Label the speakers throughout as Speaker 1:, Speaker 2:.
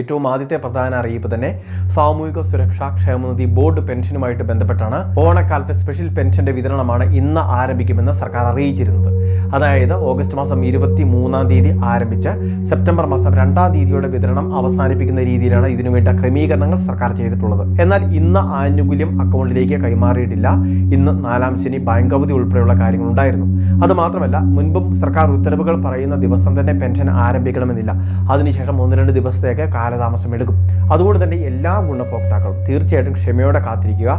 Speaker 1: ഏറ്റവും ആദ്യത്തെ പ്രധാന അറിയിപ്പ് തന്നെ സാമൂഹിക സുരക്ഷാ ക്ഷേമനിധി ബോർഡ് പെൻഷനുമായിട്ട് ബന്ധപ്പെട്ടാണ്. ഓണക്കാലത്തെ സ്പെഷ്യൽ പെൻഷന്റെ വിതരണമാണ് ഇന്ന് ആരംഭിക്കുമെന്ന് സർക്കാർ അറിയിച്ചിരുന്നത്. അതായത് ഓഗസ്റ്റ് മാസം ഇരുപത്തി മൂന്നാം തീയതി ആരംഭിച്ച് സെപ്റ്റംബർ മാസം രണ്ടാം തീയതിയുടെ വിതരണം അവസാനിപ്പിക്കുന്ന രീതിയിലാണ് ഇതിനുവേണ്ട ക്രമീകരണങ്ങൾ സർക്കാർ ചെയ്തിട്ടുള്ളത്. എന്നാൽ ഇന്ന് ആനുകൂല്യം അക്കൗണ്ടിലേക്ക് കൈമാറിയിട്ടില്ല. ഇന്ന് നാലാം ശനി ബാങ്ക് അവധി ഉൾപ്പെടെയുള്ള കാര്യങ്ങൾ ഉണ്ടായിരുന്നു. അത് മാത്രമല്ല മുൻപും സർക്കാർ ഉത്തരവുകൾ പറയുന്ന ദിവസം തന്നെ പെൻഷൻ ആരംഭിക്കണമെന്നില്ല. അതിനുശേഷം ഒന്ന് രണ്ട് ദിവസത്തേക്ക് കാലതാമസം എടുക്കും. അതുകൊണ്ട് തന്നെ എല്ലാ ഗുണഭോക്താക്കളും തീർച്ചയായിട്ടും ക്ഷമയോടെ കാത്തിരിക്കുക.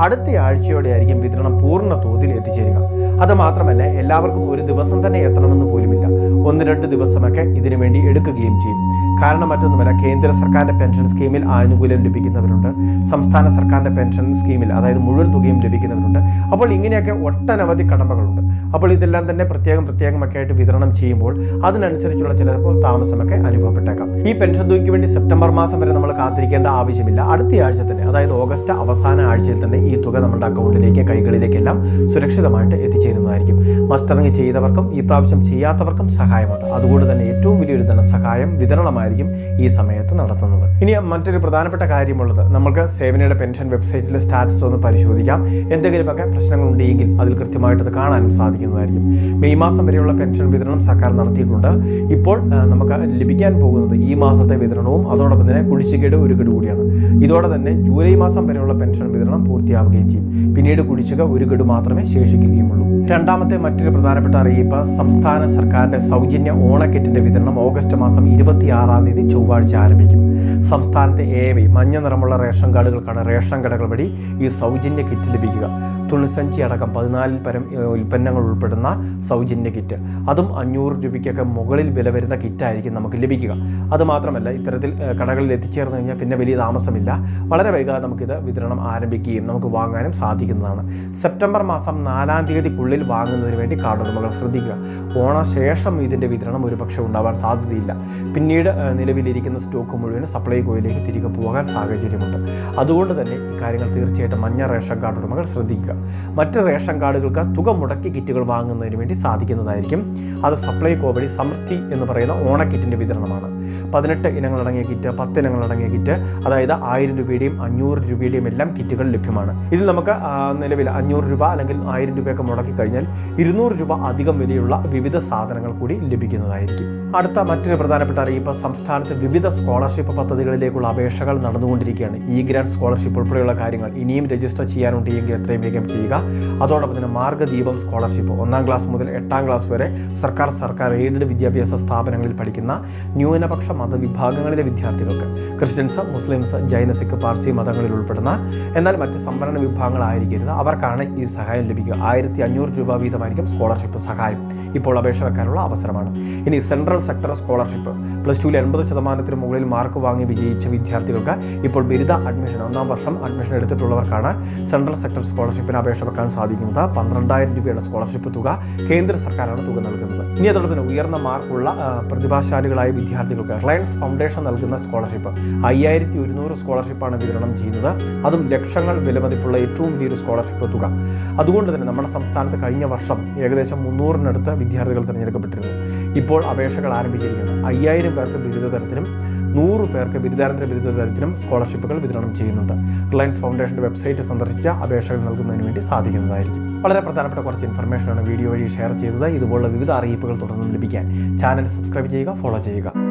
Speaker 1: അടുത്ത ആഴ്ചയോടെ ആയിരിക്കും വിതരണം പൂർണ തോതിൽ എത്തിച്ചേരുക. അത് മാത്രമല്ല എല്ലാവർക്കും ഒരു ദിവസം തന്നെ എത്തണമെന്ന് പോലുമില്ല. ഒന്ന് രണ്ട് ദിവസമൊക്കെ ഇതിനു വേണ്ടി എടുക്കുകയും ചെയ്യും. കാരണം മറ്റൊന്നുമല്ല കേന്ദ്ര സർക്കാരിന്റെ പെൻഷൻ സ്കീമിൽ ആനുകൂല്യം ലഭിക്കുന്നവരുണ്ട് സംസ്ഥാന സർക്കാരിന്റെ പെൻഷൻ സ്കീമിൽ അതായത് മുഴുവൻ തുകയും ലഭിക്കുന്നവരുണ്ട്. അപ്പോൾ ഇങ്ങനെയൊക്കെ ഒട്ടനവധി കടമ്പകളുണ്ട്. അപ്പോൾ ഇതെല്ലാം തന്നെ പ്രത്യേകം പ്രത്യേകമൊക്കെ ആയിട്ട് വിതരണം ചെയ്യുമ്പോൾ അതിനനുസരിച്ചുള്ള ചിലപ്പോൾ താമസമൊക്കെ അനുഭവപ്പെട്ടേക്കാം. ഈ പെൻഷൻ തുകയ്ക്ക് വേണ്ടി സെപ്റ്റംബർ മാസം വരെ നമ്മൾ കാത്തിരിക്കേണ്ട ആവശ്യമില്ല. അടുത്ത ആഴ്ച തന്നെ അതായത് ഓഗസ്റ്റ് അവസാന ആഴ്ചയിൽ തന്നെ ഈ തുക നമ്മുടെ അക്കൗണ്ടിലേക്ക് കൈകളിലേക്കെല്ലാം സുരക്ഷിതമായിട്ട് എത്തിച്ചേരുന്നതായിരിക്കും. മസ്റ്ററിങ് ചെയ്തവർക്കും ഈ പ്രാവശ്യം ചെയ്യാത്തവർക്കും സഹായമുണ്ട്. അതുകൊണ്ട് തന്നെ ഏറ്റവും വലിയൊരു ധനസഹായം വിതരണമായിരിക്കും ഈ സമയത്ത് നടത്തുന്നത്. ഇനി മറ്റൊരു പ്രധാനപ്പെട്ട കാര്യമുള്ളത് നമുക്ക് സേവനയുടെ പെൻഷൻ വെബ്സൈറ്റിലെ സ്റ്റാറ്റസ് ഒന്ന് പരിശോധിക്കാം. എന്തെങ്കിലുമൊക്കെ പ്രശ്നങ്ങൾ ഉണ്ടെങ്കിൽ അതിൽ കൃത്യമായിട്ട് അത് കാണാനും സാധിക്കുന്നതായിരിക്കും. മെയ് മാസം വരെയുള്ള പെൻഷൻ വിതരണം സർക്കാർ നടത്തിയിട്ടുണ്ട്. ഇപ്പോൾ നമുക്ക് ലഭിക്കാൻ പോകുന്നത് ഈ മാസത്തെ വിതരണവും അതോടൊപ്പം തന്നെ കുടിശ്ശികയുടെ ഒരു ഗഡു കൂടിയാണ്. ഇതോടെ തന്നെ ജൂലൈ മാസം വരെയുള്ള പെൻഷൻ വിതരണം പൂർത്തിയാവുകയും ചെയ്യും. പിന്നീട് കുടിശ്ശിക ഒരു ഗഡു മാത്രമേ ശേഷിക്കുകയുമുള്ളൂ. രണ്ടാമത്തെ മറ്റൊരു പ്രധാനപ്പെട്ട അറിയിപ്പ് സംസ്ഥാന സർക്കാരിന്റെ സൗജന്യ ഓണക്കിറ്റിന്റെ വിതരണം ഓഗസ്റ്റ് മാസം ഇരുപത്തിയാറാം തീയതി ചൊവ്വാഴ്ച ആരംഭിക്കും. സംസ്ഥാനത്തെ ഏവൈ മഞ്ഞ നിറമുള്ള റേഷൻ കാർഡുകൾക്കാണ് റേഷൻ കടകൾ വഴി ഈ സൗജന്യ കിറ്റ് ലഭിക്കുക. തുണിസഞ്ചി അടക്കം പതിനാലിൽ പരം ഉൽപ്പന്നങ്ങൾ ഉൾപ്പെടുന്ന സൗജന്യ കിറ്റ്. അതും അഞ്ഞൂറ് രൂപയ്ക്കൊക്കെ മുകളിൽ വില വരുന്ന കിറ്റായിരിക്കും നമുക്ക് ലഭിക്കുക. അതുമാത്രമല്ല ഇത്തരത്തിൽ കടകളിൽ എത്തിച്ചേർന്ന് കഴിഞ്ഞാൽ പിന്നെ വലിയ താമസമില്ല. വളരെ വൈകാതെ നമുക്കിത് വിതരണം ആരംഭിക്കുകയും നമുക്ക് വാങ്ങാനും സാധിക്കുന്നതാണ്. സെപ്റ്റംബർ മാസം നാലാം തീയതിക്കുള്ളിൽ വാങ്ങുന്നതിന് വേണ്ടി കാർഡുടമകൾ ശ്രദ്ധിക്കുക. ഓണശേഷം ഇതിന്റെ വിതരണം ഒരുപക്ഷെ ഉണ്ടാവാൻ സാധ്യതയില്ല. പിന്നീട് നിലവിലിരിക്കുന്ന സ്റ്റോക്ക് മുഴുവൻ സപ്ലൈകോയിലേക്ക് തിരികെ പോകാൻ സാഹചര്യമുണ്ട്. അതുകൊണ്ട് തന്നെ ഈ കാര്യങ്ങൾ തീർച്ചയായിട്ടും മഞ്ഞ റേഷൻ കാർഡ് ഉടമകൾ ശ്രദ്ധിക്കുക. മറ്റ് റേഷൻ കാർഡുകൾക്ക് തുക മുടക്കി കിറ്റുകൾ വാങ്ങുന്നതിന് വേണ്ടി സാധിക്കുന്നതായിരിക്കും. അത് സപ്ലൈകോ വഴി സമൃദ്ധി എന്ന് പറയുന്ന ഓണക്കിറ്റിന്റെ വിതരണമാണ്. പതിനെട്ട് ഇനങ്ങളടങ്ങിയ കിറ്റ് പത്ത് ഇനങ്ങളടങ്ങിയ കിറ്റ് അതായത് ആയിരം രൂപയുടെയും അഞ്ഞൂറ് രൂപയുടെയും എല്ലാം കിറ്റുകൾ ലഭ്യമാണ്. ഇതിൽ നമുക്ക് നിലവിൽ അഞ്ഞൂറ് രൂപ അല്ലെങ്കിൽ ആയിരം രൂപയൊക്കെ മുടക്കി കഴിഞ്ഞാൽ ഇരുന്നൂറ് രൂപ അധികം വിലയുള്ള വിവിധ സാധനങ്ങൾ കൂടി ലഭിക്കുന്നതായിരിക്കും. അടുത്ത മറ്റൊരു പ്രധാനപ്പെട്ട അറിയിപ്പ് സംസ്ഥാനത്ത് വിവിധ സ്കോളർഷിപ്പ് പദ്ധതികളിലേക്കുള്ള അപേക്ഷകൾ നടന്നുകൊണ്ടിരിക്കുകയാണ്. ഈ ഗ്രാൻഡ് സ്കോളർഷിപ്പ് ഉൾപ്പെടെയുള്ള കാര്യങ്ങൾ ഇനിയും രജിസ്റ്റർ ചെയ്യാനുണ്ട് എങ്കിൽ എത്രയും വേഗം ചെയ്യുക. അതോടൊപ്പം തന്നെ മാർഗദീപം സ്കോളർഷിപ്പ് ഒന്നാം ക്ലാസ് മുതൽ എട്ടാം ക്ലാസ് വരെ സർക്കാർ സർക്കാർ എയ്ഡഡ് വിദ്യാഭ്യാസ സ്ഥാപനങ്ങളിൽ പഠിക്കുന്ന ന്യൂനപക്ഷ മതവിഭാഗങ്ങളിലെ വിദ്യാർത്ഥികൾക്ക് ക്രിസ്ത്യൻസ് മുസ്ലിംസ് ജൈന സിഖ് പാർസി മതങ്ങളിൽ ഉൾപ്പെടുന്ന എന്നാൽ മറ്റ് സംവരണ വിഭാഗങ്ങളായിരിക്കരുത്. അവർക്കാണ് ഈ സഹായം ലഭിക്കുക. ആയിരത്തി അഞ്ഞൂറ് രൂപ വീതമായിരിക്കും സ്കോളർഷിപ്പ് സഹായം. ഇപ്പോൾ അപേക്ഷ വെക്കാനുള്ള അവസരമാണ്. ഇനി സെൻട്രൽ സെക്ടർ സ്കോളർഷിപ്പ് പ്ലസ് ടുവിൽ എൺപത് ശതമാനത്തിന് മുകളിൽ മാർക്ക് വാങ്ങി വിജയിച്ച വിദ്യാർത്ഥികൾക്ക് ഇപ്പോൾ ബിരുദ അഡ്മിഷൻ ഒന്നാം വർഷം അഡ്മിഷൻ എടുത്തിട്ടുള്ളവർക്കാണ് സെൻട്രൽ സെക്ടർ സ്കോളർഷിപ്പിന് അപേക്ഷ വെക്കാൻ സാധിക്കുന്നത്. പന്ത്രണ്ടായിരം രൂപയുടെ സ്കോളർഷിപ്പ് തുക കേന്ദ്ര സർക്കാരാണ് തുക നൽകുന്നത്. ഇനി അതോടൊപ്പം ഉയർന്ന മാർക്കുള്ള പ്രതിഭാശാലികളായ വിദ്യാർത്ഥികൾക്ക് റിലയൻസ് ഫൗണ്ടേഷൻ നൽകുന്ന സ്കോളർഷിപ്പ് അയ്യായിരത്തി ഒരുന്നൂറ് സ്കോളർഷിപ്പാണ് വിതരണം ചെയ്യുന്നത്. അതും ലക്ഷങ്ങൾ വിലമതിപ്പുള്ള ഏറ്റവും വലിയൊരു സ്കോളർഷിപ്പ് തുക. അതുകൊണ്ട് തന്നെ നമ്മുടെ സംസ്ഥാനത്ത് കഴിഞ്ഞ വർഷം ഏകദേശം മുന്നൂറിനടുത്ത് വിദ്യാർത്ഥികൾ തിരഞ്ഞെടുക്കപ്പെട്ടിരുന്നു. ഇപ്പോൾ അപേക്ഷകൾ ആരംഭിച്ചിരിക്കുന്നു. അയ്യായിരം പേർക്ക് ബിരുദ തരത്തിനും നൂറ് പേർക്ക് ബിരുദാനന്തര ബിരുദ തരത്തിനും സ്കോളർഷിപ്പുകൾ വിതരണം ചെയ്യുന്നുണ്ട്. റിലയൻസ് ഫൗണ്ടേഷന്റെ വെബ്സൈറ്റ് സന്ദർശിച്ച അപേക്ഷകൾ നൽകുന്നതിന് വേണ്ടി സാധിക്കുന്നതായിരിക്കും. വളരെ പ്രധാനപ്പെട്ട കുറച്ച് ഇൻഫർമേഷനാണ് വീഡിയോ വഴി ഷെയർ ചെയ്തത്. ഇതുപോലുള്ള വിവിധ അറിയിപ്പുകൾ തുടർന്നും ലഭിക്കാൻ ചാനൽ സബ്സ്ക്രൈബ് ചെയ്യുക ഫോളോ ചെയ്യുക.